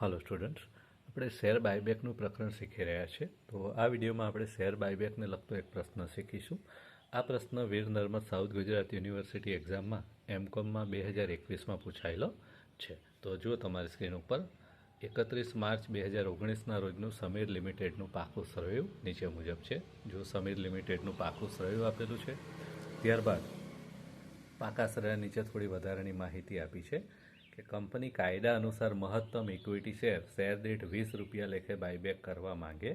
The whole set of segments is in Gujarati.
હાલો સ્ટુડન્ટ્સ આપણે શેર બાયબેકનું પ્રકરણ શીખી રહ્યા છીએ તો આ વિડીયોમાં આપણે શેર બાયબેકને લગતો એક પ્રશ્ન શીખીશું. આ પ્રશ્ન વીર નર્મદ સાઉથ ગુજરાત યુનિવર્સિટી એક્ઝામમાં એમકોમમાં બે હજાર એકવીસમાં પૂછાયેલો છે. તો જુઓ તમારી સ્ક્રીન ઉપર. એકત્રીસ માર્ચ બે હજાર ઓગણીસના રોજનું સમીર લિમિટેડનું પાકું સર્વેવ નીચે મુજબ છે. જો સમીર લિમિટેડનું પાકું સર્વેવ આપેલું છે, ત્યારબાદ પાકા સર્યા નીચે થોડી વધારાની માહિતી આપી છે. કે કંપની કાયદા અનુસાર મહત્તમ ઇક્વિટી શેર શેર દીઠ વીસ રૂપિયા લેખે બાયબેક કરવા માંગે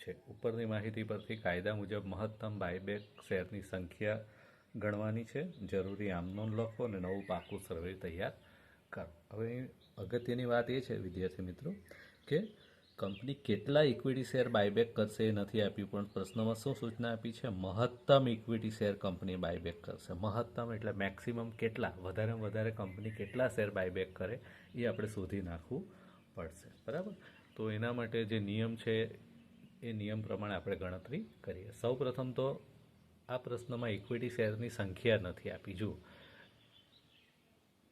છે. ઉપરની માહિતી પરથી કાયદા મુજબ મહત્તમ બાયબેક શેરની સંખ્યા ગણવાની છે. જરૂરી આમનોન લખો અને નવું પાકું સર્વે તૈયાર કરો. હવે અગત્યની વાત એ છે, વિદ્યાર્થી મિત્રો, કે કંપની કેટલા ઇક્વિટી શેર બાયબેક કરશે એ નથી આપ્યું, પણ પ્રશ્નમાં શું સૂચના આપી છે? મહત્તમ ઇક્વિટી શેર કંપની બાયબેક કરશે. મહત્તમ એટલે મેક્સિમમ કેટલા? વધારેમાં વધારે કંપની કેટલા શેર બાયબેક કરે એ આપણે શોધી નાખવું પડશે. બરાબર? તો એના માટે જે નિયમ છે, એ નિયમ પ્રમાણે આપણે ગણતરી કરીએ. સૌ પ્રથમ તો આ પ્રશ્નમાં ઇક્વિટી શેરની સંખ્યા નથી આપી. જુઓ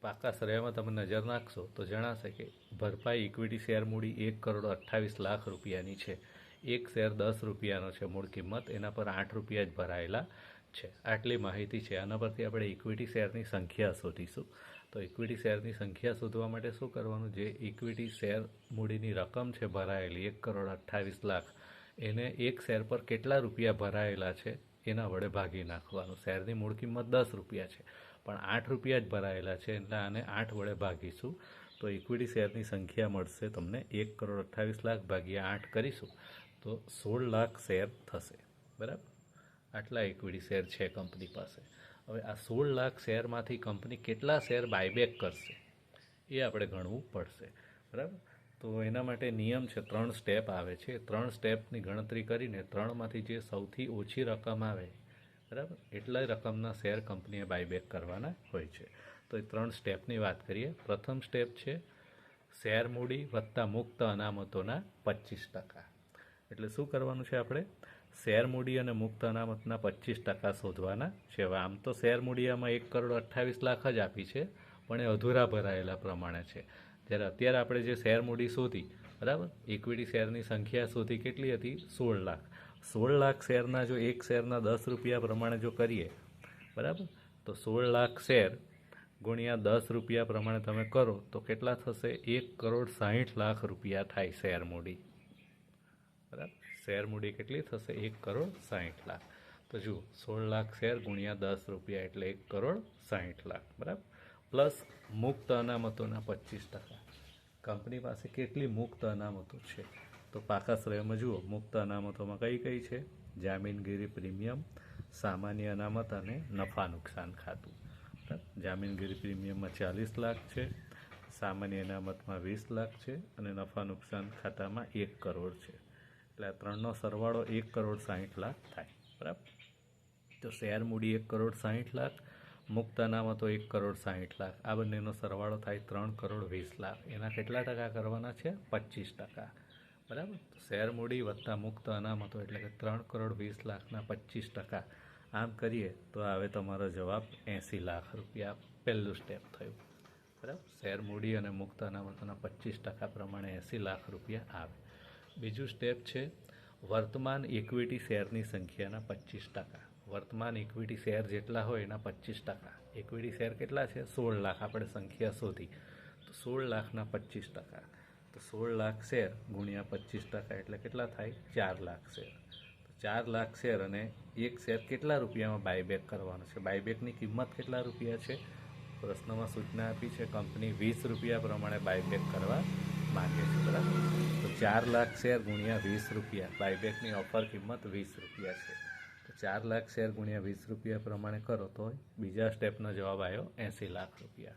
પાકા સર્વેમાં તમે નજર નાખશો તો જણાશે કે ભરપાઈ ઇક્વિટી શેર મૂડી એક કરોડ અઠ્ઠાવીસ લાખ રૂપિયાની છે. એક શેર દસ રૂપિયાનો છે મૂળ કિંમત, એના પર આઠ રૂપિયા જ ભરાયેલા છે. આટલી માહિતી છે. આના પરથી આપણે ઇક્વિટી શેરની સંખ્યા શોધીશું. તો ઇક્વિટી શેરની સંખ્યા શોધવા માટે શું કરવાનું? જે ઇક્વિટી શેર મૂડીની રકમ છે ભરાયેલી એક કરોડ અઠ્ઠાવીસ લાખ, એને એક શેર પર કેટલા રૂપિયા ભરાયેલા છે? એના વડે ભાગી નાખવાનું. શેરની મૂળ કિંમત દસ રૂપિયા છે. પણ આઠ રૂપિયા જ ભરાયેલા છે એટલે આને આઠ વડે ભાગીશું. તો ઇક્વિટી શેરની સંખ્યા મળશે તમને એક કરોડ અઠ્ઠાવીસ લાખ ભાગ્યા આઠ કરીશું. તો સોળ લાખ શેર થશે. બરાબર? આટલા ઇક્વિટી શેર છે કંપની પાસે. હવે આ સોળ લાખ શેરમાંથી કંપની કેટલા શેર બાયબેક કરશે એ આપણે ગણવું પડશે. બરાબર? તો એના માટે નિયમ છે, ત્રણ સ્ટેપ આવે છે. ત્રણ સ્ટેપની ગણતરી કરીને ત્રણમાંથી જે સૌથી ઓછી રકમ આવે, બરાબર? એટલા રકમના શેર કંપનીએ બાયબેક કરવાના હોય છે. તો એ ત્રણ સ્ટેપની વાત કરીએ. પ્રથમ સ્ટેપ છે, શેર મૂડી વત્તા મુક્ત અનામતોના પચીસ ટકા. એટલે શું કરવાનું છે આપણે? શેર મૂડી અને મુક્ત અનામતના પચીસ ટકા શોધવાના છે. આમ તો શેર મૂડીયામાં એક કરોડ અઠ્ઠાવીસ લાખ જ આપી છે, પણ એ અધૂરા ભરાયેલા પ્રમાણે છે. જ્યારે અત્યારે આપણે જે શેર મૂડી શોધી, બરાબર? ઇક્વિટી શેરની સંખ્યા શોધી કેટલી હતી? સોળ લાખ. સોળ લાખ શેરના જો એક શેરના દસ રૂપિયા પ્રમાણે જો કરીએ, બરાબર? તો સોળ લાખ શેર ગુણ્યા દસ રૂપિયા પ્રમાણે તમે કરો, તો કેટલા થશે? એક કરોડ સાહીઠ લાખ રૂપિયા થાય શેર મૂડી. બરાબર? શેર મૂડી કેટલી થશે? એક કરોડ સાહીઠ લાખ. તો જુઓ, સોળ લાખ શેર ગુણ્યા દસ રૂપિયા એટલે એક કરોડ સાહીઠ લાખ. બરાબર? પ્લસ મુક્ત અનામતોના પચીસ ટકા. કંપની પાસે કેટલી મુક્ત અનામતો છે? તો પાકા શ્રેયમાં જુઓ, મુક્ત અનામતોમાં કઈ કઈ છે? જામીનગીરી પ્રીમિયમ, સામાન્ય અનામત અને નફા નુકસાન ખાતું. જામીનગીરી પ્રીમિયમમાં ચાલીસ લાખ છે, સામાન્ય અનામતમાં વીસ લાખ છે અને નફા નુકસાન ખાતામાં એક કરોડ છે. એટલે આ ત્રણનો સરવાળો એક કરોડ સાહીઠ લાખ થાય. બરાબર? તો શેર મૂડી એક કરોડ સાહીઠ લાખ મુક્ત અનામતો એક કરોડ સાહીઠ લાખ. આ બંનેનો સરવાળો થાય ત્રણ કરોડ વીસ લાખ. એના કેટલા ટકા કરવાના છે? પચીસ ટકા. બરાબર? શેર મૂડી વત્તા મુક્ત અનામતો એટલે કે ત્રણ કરોડ વીસ લાખના પચીસ ટકા. આમ કરીએ તો આવે તમારો જવાબ એંસી લાખ રૂપિયા. પહેલું સ્ટેપ થયું. બરાબર? શેર મૂડી અને મુક્ત અનામતોના પચીસ ટકા પ્રમાણે એંસી લાખ રૂપિયા આવે. બીજું સ્ટેપ છે, વર્તમાન ઇક્વિટી શેરની સંખ્યાના પચીસ ટકા. વર્તમાન ઇક્વિટી શેર જેટલા હોય એના પચીસ ટકા. ઇક્વિટી શેર કેટલા છે? સોળ લાખ. આપણે સંખ્યા શોધી. તો સોળ લાખના પચીસ ટકા. તો સોળ લાખ શેર ગુણ્યા પચીસ ટકા એટલે કેટલા થાય? ચાર લાખ શેર તો ચાર લાખ શેર અને એક શેર કેટલા રૂપિયામાં બાયબેક કરવાનો છે? બાયબેકની કિંમત કેટલા રૂપિયા છે? પ્રશ્નમાં સૂચના આપી છે કંપની વીસ રૂપિયા પ્રમાણે બાયબેક કરવા માગે છે, બરાબર? તો ચાર લાખ શેર ગુણ્યા વીસ રૂપિયા. બાયબેકની ઓફર કિંમત વીસ રૂપિયા છે. ચાર લાખ શેર ગુણ્યા વીસ રૂપિયા પ્રમાણે કરો તો બીજા સ્ટેપનો જવાબ આવ્યો એંસી લાખ રૂપિયા.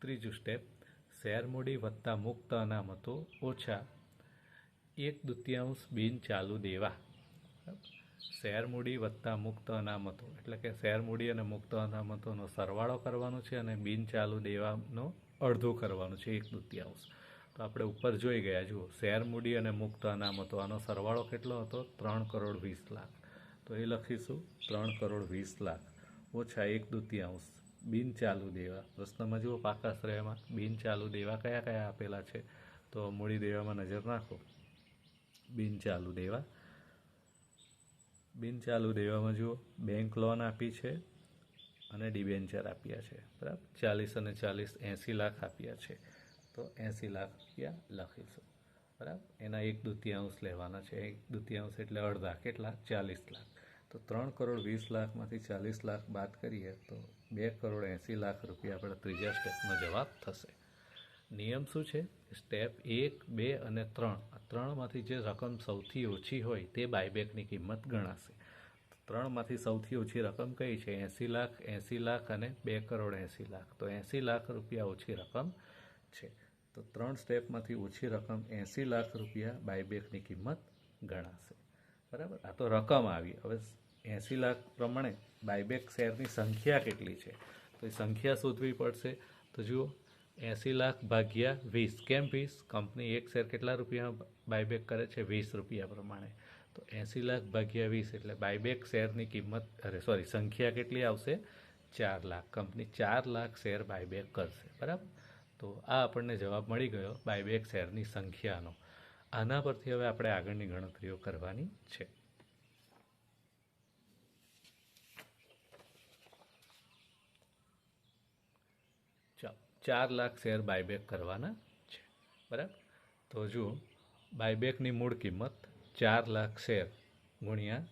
ત્રીજું સ્ટેપ, શેર મૂડી વત્તા મુક્ત અનામતો ઓછા. એક દૃત્યાંશ બિન ચાલુ દેવા. શેર મૂડી વત્તા મુક્ત અનામતો, એટલે કે શેર મૂડી અને મુક્ત અનામતોનો સરવાળો કરવાનો છે અને બિન ચાલુ દેવાનો અડધો કરવાનું છે, એક દૃત્યાંશ. તો આપણે ઉપર જોઈ ગયા જુઓ, શેર મૂડી અને મુક્ત અનામતો, આનો સરવાળો કેટલો હતો? ત્રણ કરોડ વીસ લાખ. તો એ લખીશું, ત્રણ કરોડ વીસ લાખ. ઓછા એક દૃત્યાંશ. બિન ચાલુ દેવા. પ્રશ્નમાં જુઓ પાકા શ્રેયમાં. બિન ચાલુ દેવા કયા કયા આપેલા છે? તો મૂડી દેવામાં નજર નાખો. બિન ચાલુ દેવા. બિન ચાલુ દેવામાં જુઓ. બેંક લોન આપી છે અને ડિબેન્ચર આપ્યા છે. બરાબર? ચાલીસ અને ચાલીસ એંસી લાખ આપ્યા છે. તો એંસી લાખ રૂપિયા લખીશું. બરાબર? એના એક દૃત્યાંશ લેવાના છે. એક દૃત્યાંશ એટલે અડધા. કેટલા? ચાલીસ લાખ. તો ત્રણ કરોડ વીસ લાખમાંથી ચાલીસ લાખ બાદ કરીએ તો બે કરોડ એંસી લાખ રૂપિયા આપણા ત્રીજા સ્ટેપનો જવાબ થશે. નિયમ શું છે? સ્ટેપ એક, બે અને ત્રણ. આ ત્રણમાંથી જે રકમ સૌથી ઓછી હોય તે બાયબેકની કિંમત ગણાશે. ત્રણમાંથી સૌથી ઓછી રકમ કઈ છે? એંસી લાખ એંસી લાખ અને બે કરોડ એંસી લાખ. તો એંસી લાખ રૂપિયા ઓછી રકમ છે. તો ત્રણ સ્ટેપમાંથી ઓછી રકમ એંસી લાખ રૂપિયા બાયબેકની કિંમત ગણાશે. બરાબર? આ તો રકમ આવી. હવે એંસી લાખ પ્રમાણે બાયબેક શેરની સંખ્યા કેટલી છે? તો એ સંખ્યા શોધવી પડશે. તો જુઓ એંસી લાખ ભાગ્યા વીસ. કેમ વીસ? કંપની એક શેર કેટલા રૂપિયામાં બાયબેક કરે છે? વીસ રૂપિયા પ્રમાણે. તો એંસી લાખ ભાગ્યા વીસ એટલે બાયબેક શેરની કિંમત, અરે સોરી સંખ્યા કેટલી આવશે? ચાર લાખ. કંપની ચાર લાખ શેર બાયબેક કરશે. બરાબર? તો આ આપણને જવાબ મળી ગયો બાયબેક શેરની સંખ્યાનો. આના પરથી હવે આપણે આગળની ગણતરીઓ કરવાની છે ચાલો ચાર લાખ શેર બાયબેક કરવાના છે. બરાબર? તો જુઓ બાયબેકની મૂળ કિંમત ચાર લાખ શેર ગુણ્યા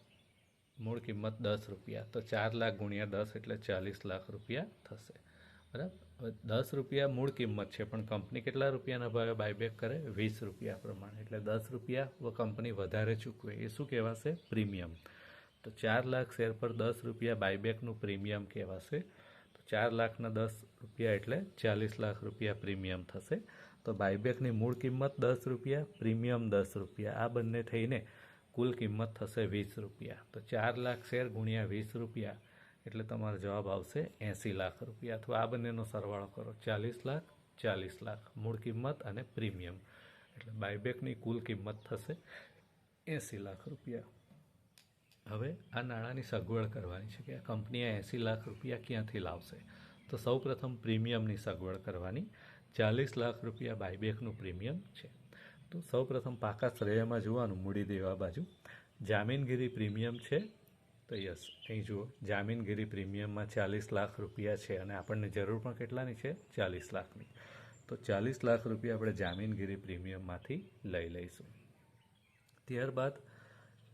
મૂળ કિંમત દસ રૂપિયા, તો ચાર લાખ ગુણ્યા દસ એટલે ચાલીસ લાખ રૂપિયા થશે. બરાબર? દસ રૂપિયા મૂળ કિંમત છે, પણ કંપની કેટલા રૂપિયાના ભાવે બાયબેક કરે? વીસ રૂપિયા પ્રમાણે. એટલે દસ રૂપિયા કંપની વધારે ચૂકવે. એ શું કહેવાશે? પ્રીમિયમ તો ચાર લાખ શેર પર દસ રૂપિયા બાયબેકનું પ્રીમિયમ કહેવાશે. તો ચાર લાખના દસ રૂપિયા એટલે ચાલીસ લાખ રૂપિયા પ્રીમિયમ થશે. તો બાયબેકની મૂળ કિંમત દસ રૂપિયા, પ્રીમિયમ દસ રૂપિયા. આ બંને થઈને કુલ કિંમત થશે વીસ રૂપિયા. તો ચાર લાખ શેર ગુણ્યા વીસ રૂપિયા એટલે તમારો જવાબ આવશે એંસી લાખ રૂપિયા. અથવા આ બંનેનો સરવાળો કરો. ચાલીસ લાખ ચાલીસ લાખ. મૂળ કિંમત અને પ્રીમિયમ. એટલે બાયબેકની કુલ કિંમત થશે એંસી લાખ રૂપિયા. હવે આ નાણાંની સગવડ કરવાની છે કે આ કંપની એંસી લાખ રૂપિયા ક્યાંથી લાવશે? તો સૌપ્રથમ પ્રીમિયમની સગવડ કરવાની. ચાલીસ લાખ રૂપિયા બાયબેકનું પ્રીમિયમ છે. તો સૌપ્રથમ પાકા શ્રેયમાં જોવાનું, મૂડી દેવા બાજુ. જામીનગીરી પ્રીમિયમ છે. તો યસ, અહીં જુઓ. જામીનગીરી પ્રીમિયમમાં ચાલીસ લાખ રૂપિયા છે અને આપણને જરૂર પણ કેટલાની છે? ચાલીસ લાખની. તો ચાલીસ લાખ રૂપિયા આપણે જામીનગીરી પ્રીમિયમમાંથી લઈ લઈશું. ત્યારબાદ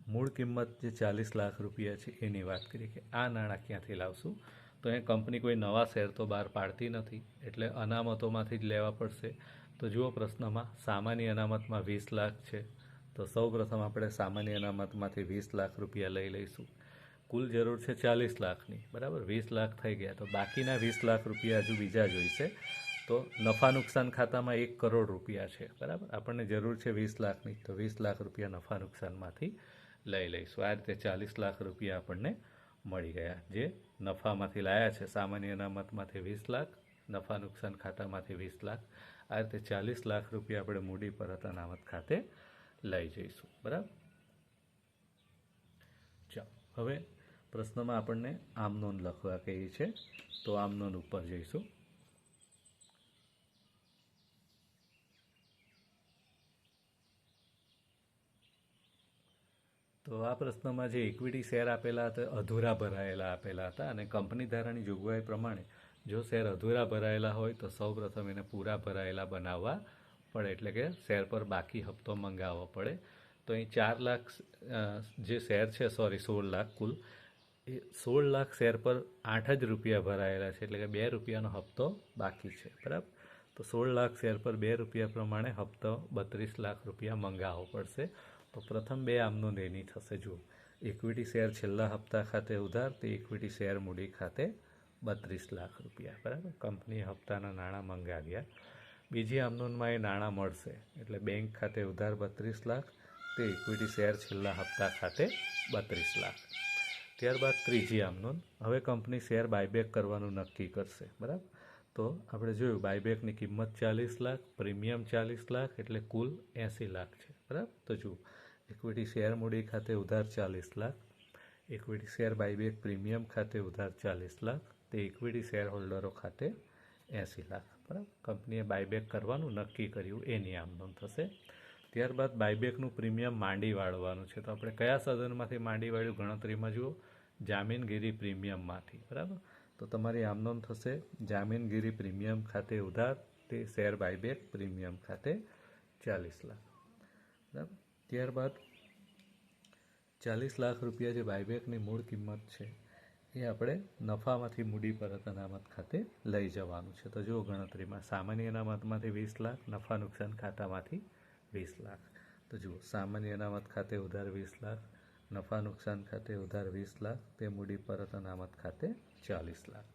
મૂળ કિંમત જે ચાલીસ લાખ રૂપિયા છે એની વાત કરીએ કે આ નાણાં ક્યાંથી લાવશું? તો એ કંપની કોઈ નવા શેર તો બહાર પાડતી નથી, એટલે અનામતોમાંથી જ લેવા પડશે. તો જુઓ પ્રશ્નમાં, સામાન્ય અનામતમાં વીસ લાખ છે. તો સૌ પ્રથમ આપણે સામાન્ય અનામતમાંથી વીસ લાખ રૂપિયા લઈ લઈશું. કુલ જરૂર છે ચાલીસ લાખની, બરાબર? વીસ લાખ થઈ ગયા. તો બાકીના વીસ લાખ રૂપિયા હજુ બીજા જોઈશે. તો નફા નુકસાન ખાતામાં એક કરોડ રૂપિયા છે, બરાબર? આપણને જરૂર છે વીસ લાખની. તો વીસ લાખ રૂપિયા નફા નુકસાનમાંથી લઈ લઈશું. આ રીતે ચાલીસ લાખ રૂપિયા આપણને મળી ગયા જે નફામાંથી લાયા છે. સામાન્ય અનામતમાંથી વીસ લાખ, નફા નુકસાન ખાતામાંથી વીસ લાખ. આ રીતે ચાલીસ લાખ રૂપિયા આપણે મૂડી પરત અનામત ખાતે લઈ જઈશું. બરાબર? ચાલો, હવે પ્રશ્નમાં આપણને આમ નોંધ લખવા કહી છે. તો આમ નોંધ ઉપર જઈશું. તો આ પ્રશ્નમાં જે ઇક્વિટી શેર આપેલા હતા, અધૂરા ભરાયેલા આપેલા હતા અને કંપની ધારાની જોગવાઈ પ્રમાણે જો શેર અધૂરા ભરાયેલા હોય તો સૌપ્રથમ એને પૂરા ભરાયેલા બનાવવા પડે. એટલે કે શેર પર બાકી હપ્તો મંગાવવો પડે. તો અહીં ચાર લાખ જે શેર છે સોરી સોળ લાખ કુલ, એ સોળ લાખ શેર પર આઠ જ રૂપિયા ભરાયેલા છે. એટલે કે બે રૂપિયાનો હપ્તો બાકી છે. બરાબર? તો સોળ લાખ શેર પર બે રૂપિયા પ્રમાણે હપ્તો બત્રીસ લાખ રૂપિયા મંગાવવો પડશે. તો પ્રથમ બે આમનું એની થશે. જુઓ ઇક્વિટી શેર છેલ્લા હપ્તા ખાતે ઉધાર, તે ઇક્વિટી શેર મૂડી ખાતે બત્રીસ લાખ રૂપિયા. બરાબર? કંપની હપ્તાના નાણાં મંગાવ્યા. બીજી આમનોનમાં એ નાણાં મળશે. એટલે બેંક ખાતે ઉધાર બત્રીસ લાખ, તે ઇક્વિટી શેર છેલ્લા હપ્તા ખાતે બત્રીસ લાખ. ત્યારબાદ ત્રીજી આમનોન. હવે કંપની શેર બાયબેક કરવાનું નક્કી કરશે. બરાબર? તો આપણે જોયું બાયબેકની કિંમત ચાલીસ લાખ પ્રીમિયમ ચાલીસ લાખ, એટલે કુલ એંસી લાખ છે. બરાબર? તો જુઓ ઇક્વિટી શેર મૂડી ખાતે ઉધાર ચાલીસ lakh. Equity share buyback premium ખાતે ઉધાર ચાલીસ લાખ. તે ઇક્વિટી શેર હોલ્ડરો ખાતે એંસી લાખ. બરાબર? કંપનીએ બાયબેક કરવાનું નક્કી કર્યું. એની આમ નોંધ થશે. ત્યારબાદ બાયબેકનું પ્રીમિયમ માંડી વાળવાનું છે. તો આપણે કયા સાધનમાંથી માંડી વાળ્યું ગણતરીમાં જુઓ. જામીનગીરી પ્રીમિયમમાંથી બરાબર? તો તમારી આમ નોંધ થશે જામીનગીરી પ્રીમિયમ ખાતે ઉધાર. તે શેર બાયબેક પ્રીમિયમ ખાતે ચાલીસ લાખ. બરાબર? ત્યારબાદ ચાલીસ લાખ રૂપિયા જે બાયબેકની મૂળ કિંમત છે, એ આપણે નફામાંથી મૂડી પરત અનામત ખાતે લઈ જવાનું છે. તો જુઓ ગણતરીમાં, સામાન્ય અનામતમાંથી વીસ લાખ, નફા નુકસાન ખાતામાંથી વીસ લાખ. તો જુઓ, સામાન્ય અનામત ખાતે ઉધાર વીસ લાખ, નફા નુકસાન ખાતે ઉધાર વીસ લાખ, તે મૂડી પરત અનામત ખાતે ચાલીસ લાખ.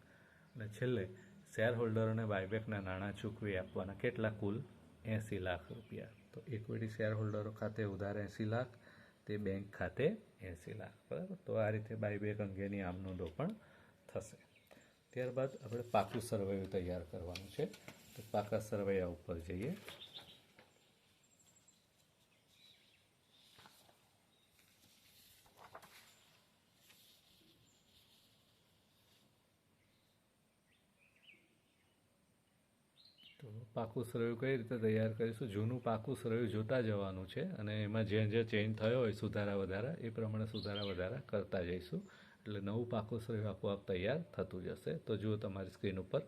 અને છેલ્લે શેર હોલ્ડરોને બાયબેકના નાણાં ચૂકવી આપવાના કેટલા કુલ એંસી લાખ રૂપિયા. તો ઇક્વિટી શેર હોલ્ડરો ખાતે ઉધાર એંસી લાખ, તે બેંક ખાતે એંસી લાખ. બરાબર? તો આ રીતે બાયબેક અંગેની આમ નોંધો પણ થશે. ત્યારબાદ આપણે પાકું સર્વેયું તૈયાર કરવાનું છે. તો પાકા સર્વૈયા ઉપર જઈએ તો પાકું સરવૈયું કઈ રીતે તૈયાર કરીશું? જૂનું પાકું સરવૈયું જોતા જવાનું છે અને એમાં જ્યાં જ્યાં ચેન્જ થયો હોય, સુધારા વધારા, એ પ્રમાણે સુધારા વધારા કરતા જઈશું. એટલે નવું પાકું સરવૈયું આપોઆપ તૈયાર થતું જશે. તો જુઓ તમારી સ્ક્રીન ઉપર.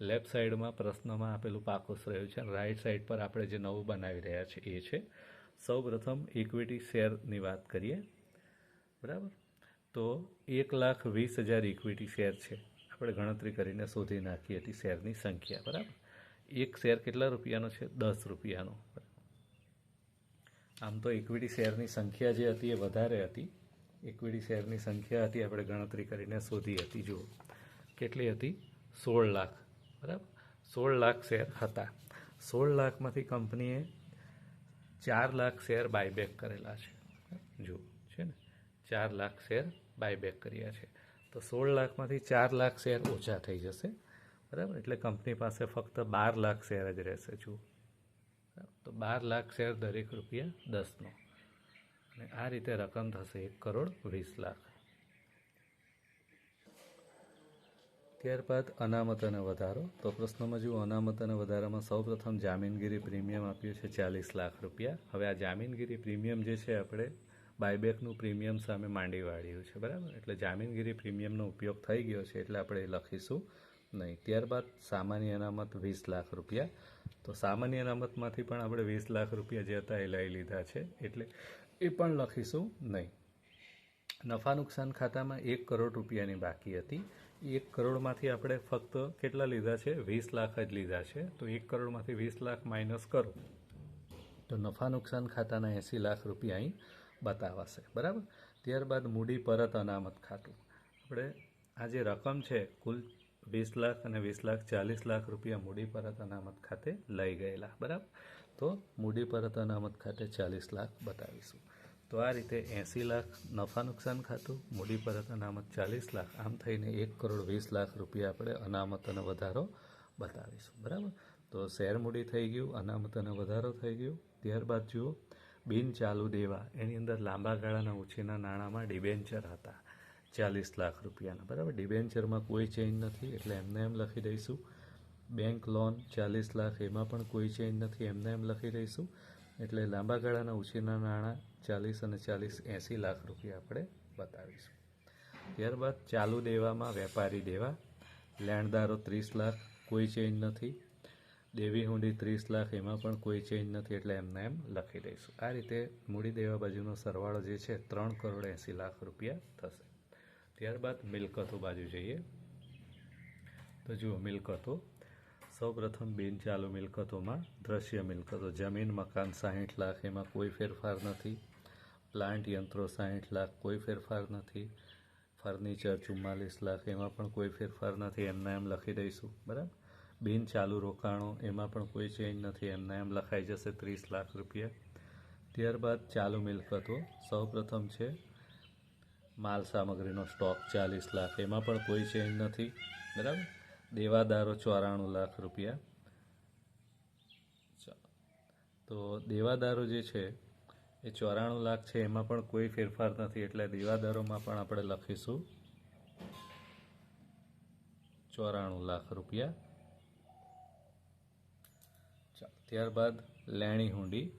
લેફ્ટ સાઈડમાં પ્રશ્નમાં આપેલું પાકું સરવૈયું છે રાઈટ સાઈડ પર આપણે જે નવું બનાવી રહ્યા છે, એ છે. સૌ પ્રથમ ઇક્વિટી શેરની વાત કરીએ. બરાબર? તો એક લાખ વીસ હજાર ઇક્વિટી શેર છે. આપણે ગણતરી કરીને શોધી નાખી હતી શેરની સંખ્યા. બરાબર? એક શેર કેટલા રૂપિયાનો છે? દસ રૂપિયાનો. આમ તો ઇક્વિટી શેરની સંખ્યા જે હતી એ વધારે હતી. ઇક્વિટી શેરની સંખ્યા હતી, આપણે ગણતરી કરીને શોધી હતી. જુઓ, કેટલી હતી? સોળ લાખ. બરાબર? સોળ લાખ શેર હતા. સોળ લાખમાંથી કંપનીએ ચાર લાખ શેર બાયબેક કરેલા છે. જુઓ, છે ને? ચાર લાખ શેર બાયબેક કર્યા છે. તો સોળ લાખમાંથી ચાર લાખ શેર ઓછા થઈ જશે. બરાબર? એટલે કંપની પાસે ફક્ત બાર લાખ શેર જ રહેશે, જુઓ. તો બાર લાખ શેર દરેક રૂપિયા દસનો. અને આ રીતે રકમ થશે એક કરોડ વીસ લાખ. ત્યારબાદ અનામત અને વધારો. તો પ્રશ્નમાં જુઓ, અનામત અને વધારામાં સૌપ્રથમ જામીનગીરી પ્રીમિયમ આપ્યું છે ચાલીસ લાખ રૂપિયા. હવે આ જામીનગીરી પ્રીમિયમ જે છે, આપણે બાયબેકનું પ્રીમિયમ સામે માંડી વાળ્યું છે, બરાબર? એટલે જામીનગીરી પ્રીમિયમનો ઉપયોગ થઈ ગયો છે, એટલે આપણે લખીશું. નહીં. ત્યારબાદ સામાન્ય અનામત વીસ લાખ રૂપિયા. તો સામાન્ય અનામતમાંથી પણ આપણે વીસ લાખ રૂપિયા જે હતા એ લઈ લીધા છે. એટલે એ પણ લખીશું નહીં. નફા નુકસાન ખાતામાં એક કરોડ રૂપિયાની બાકી હતી. એક કરોડમાંથી આપણે ફક્ત કેટલા લીધા છે? વીસ લાખ જ લીધા છે. તો એક કરોડમાંથી વીસ લાખ માઇનસ કરો. તો નફા નુકસાન ખાતાના એંસી લાખ રૂપિયા અહીં બતાવાશે. બરાબર? ત્યારબાદ મૂડી પરત અનામત ખાતું. આપણે આ જે રકમ છે, કુલ વીસ લાખ અને વીસ લાખ ચાલીસ લાખ રૂપિયા મૂડી પરત અનામત ખાતે લઈ ગયેલા, બરાબર? તો મૂડી પરત અનામત ખાતે ચાલીસ લાખ બતાવીશું. તો આ રીતે એંસી લાખ નફા નુકસાન ખાતું, મૂડી પરત અનામત ચાલીસ લાખ, આમ થઈને એક કરોડ વીસ લાખ રૂપિયા આપણે અનામત અને વધારો બતાવીશું, બરાબર? તો શેર મૂડી થઈ ગયું, અનામત અને વધારો થઈ ગયો. ત્યારબાદ જુઓ, બિન ચાલુ દેવા, એની અંદર લાંબા ગાળાના ઉછીના નાણાંમાં ડિબેન્ચર હતા. ચાલીસ લાખ રૂપિયાના. બરાબર? ડિબેન્ચરમાં કોઈ ચેન્જ નથી. એટલે એમને એમ લખી દઈશું. બેંક લોન ચાલીસ લાખ, એમાં પણ કોઈ ચેન્જ નથી. એમને એમ લખી દઈશું. એટલે લાંબા ગાળાના ઉછીના નાણાં ચાલીસ અને ચાલીસ એંસી લાખ રૂપિયા આપણે બતાવીશું. ત્યારબાદ ચાલુ દેવામાં વેપારી દેવા. લેણદારો ત્રીસ લાખ, કોઈ ચેન્જ નથી. દેવી હુંડી ત્રીસ લાખ, એમાં પણ કોઈ ચેન્જ નથી. એટલે એમને એમ લખી દઈશું. આ રીતે મૂડી દેવા બાજુનો સરવાળો જે છે, ત્રણ કરોડ એંસી લાખ રૂપિયા થશે. ત્યારબાદ મિલકતો બાજુ જઈએ. તો જુઓ મિલકતો. સૌપ્રથમ બિન ચાલુ મિલકતોમાં દ્રશ્ય મિલકતો. જમીન, મકાન સાહીઠ લાખ, એમાં કોઈ ફેરફાર નથી. પ્લાન્ટ યંત્રો સાહીઠ લાખ, કોઈ ફેરફાર નથી. ફર્નિચર ચુમ્માલીસ લાખ, એમાં પણ કોઈ ફેરફાર નથી. એમના એમ લખી દઈશું. બરાબર? બિન ચાલુ રોકાણો, એમાં પણ કોઈ ચેન્જ નથી. એમના એમ લખાઈ જશે ત્રીસ લાખ રૂપિયા. ત્યારબાદ ચાલુ મિલકતો. સૌપ્રથમ છે માલ સામગ્રીનો સ્ટોક ચાલીસ લાખ, એમાં પણ કોઈ ચેન્જ નથી. બરાબર? દેવાદારો ચોરાણું લાખ રૂપિયા. તો દેવાદારો જે છે, એ ચોરાણું લાખ છે, એમાં પણ કોઈ ફેરફાર નથી. એટલે દેવાદારોમાં પણ આપણે લખીશું ચોરાણું લાખ રૂપિયા. ત્યારબાદ લેણી હુંડી.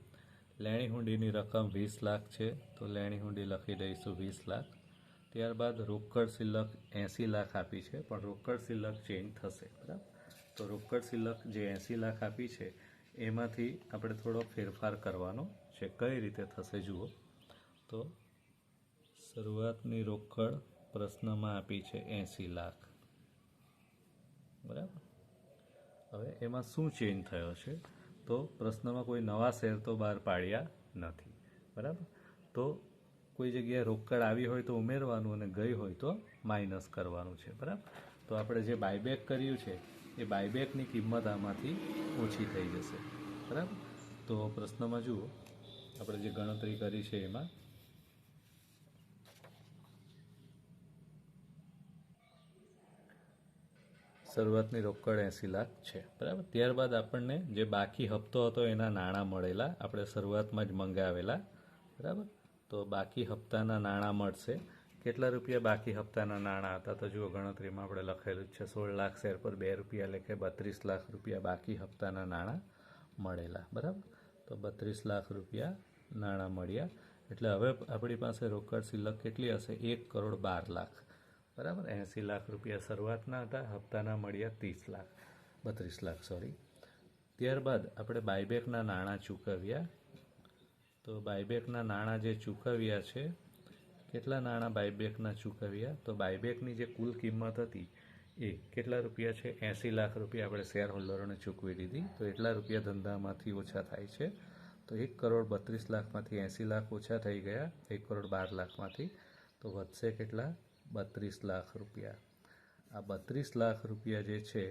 લેણી હુંડીની રકમ વીસ લાખ છે. તો લેણી હુંડી લખી દઈશું વીસ લાખ. ત્યારબાદ રોકડ સિલક એંસી લાખ આપી છે, પણ રોકડ સિલક ચેન્જ થશે, બરાબર? તો રોકડ સિલક જે એંસી લાખ આપી છે, એમાંથી આપણે થોડો ફેરફાર કરવાનો છે. કઈ રીતે થશે જુઓ. તો શરૂઆતની રોકડ પ્રશ્નમાં આપી છે એંસી લાખ. બરાબર? હવે એમાં શું ચેન્જ થયો છે? તો પ્રશ્નમાં કોઈ નવા શેર તો બહાર પાડ્યા નથી. બરાબર? તો કોઈ જગ્યાએ રોકડ આવી હોય તો ઉમેરવાનું અને ગઈ હોય તો માઇનસ કરવાનું છે, બરાબર? તો આપણે જે બાયબેક કર્યું છે, એ બાયબેકની કિંમત આમાંથી ઓછી થઈ જશે, બરાબર? તો પ્રશ્નમાં જુઓ, આપણે જે ગણતરી કરી છે એમાં, શરૂઆતની રોકડ એંસી લાખ છે, બરાબર? ત્યારબાદ આપણને જે બાકી હપ્તો હતો એના નાણાં મળેલા, આપણે શરૂઆતમાં જ મંગાવેલા, બરાબર? તો બાકી હપ્તાના નાણાં મળશે. કેટલા રૂપિયા બાકી હપ્તાના નાણાં હતા? તો જુઓ, ગણતરીમાં આપણે લખેલું જ છે, સોળ લાખ શેર પર બે રૂપિયા લેખે બત્રીસ લાખ રૂપિયા બાકી હપ્તાના નાણાં મળેલા. બરાબર? તો બત્રીસ લાખ રૂપિયા નાણાં મળ્યા. એટલે હવે આપણી પાસે રોકડ સિલક કેટલી હશે? એક કરોડ બાર લાખ. બરાબર? એંસી લાખ રૂપિયા શરૂઆતના હતા, હપ્તાના મળ્યા ત્રીસ લાખ. બત્રીસ લાખ સોરી ત્યારબાદ આપણે બાયબેકના નાણાં ચૂકવ્યા. તો બાયબેકના નાણાં જે ચૂકવ્યા છે, કેટલા નાણાં બાયબેકના ચૂકવ્યા? તો બાયબેકની જે કુલ કિંમત હતી એ કેટલા રૂપિયા છે? એંસી લાખ રૂપિયા આપણે શેર હોલ્ડરોને ચૂકવી દીધી. તો એટલા રૂપિયા ધંધામાંથી ઓછા થાય છે. તો એક કરોડ બત્રીસ લાખમાંથી એંસી લાખ ઓછા થઈ ગયા, એક કરોડ બાર લાખમાંથી. તો વધશે કેટલા? બત્રીસ લાખ રૂપિયા. આ બત્રીસ લાખ રૂપિયા જે છે,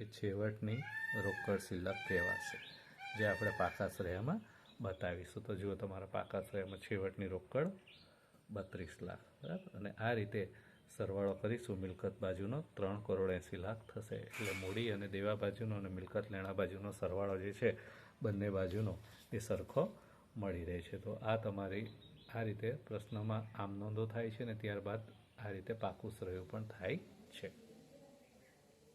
એ છેવટની રોકડ શિલ્લક કહેવાશે, જે આપણે પાકા શ્રેયમાં બતાવીશું. તો જુઓ તમારા પાકાશ્રયમાં છેવટની રોકડ બત્રીસ લાખ, બરાબર? અને આ રીતે સરવાળો કરીશું. મિલકત બાજુનો ત્રણ કરોડ એંસી લાખ થશે. એટલે મૂડી અને દેવા બાજુનો અને મિલકત લેણા બાજુનો સરવાળો જે છે, બંને બાજુનો એ સરખો મળી રહે છે. તો આ તમારી, આ રીતે પ્રશ્નમાં આમ નોંધો થાય છે ને ત્યારબાદ આ રીતે પાકું શ્રેયો પણ થાય છે.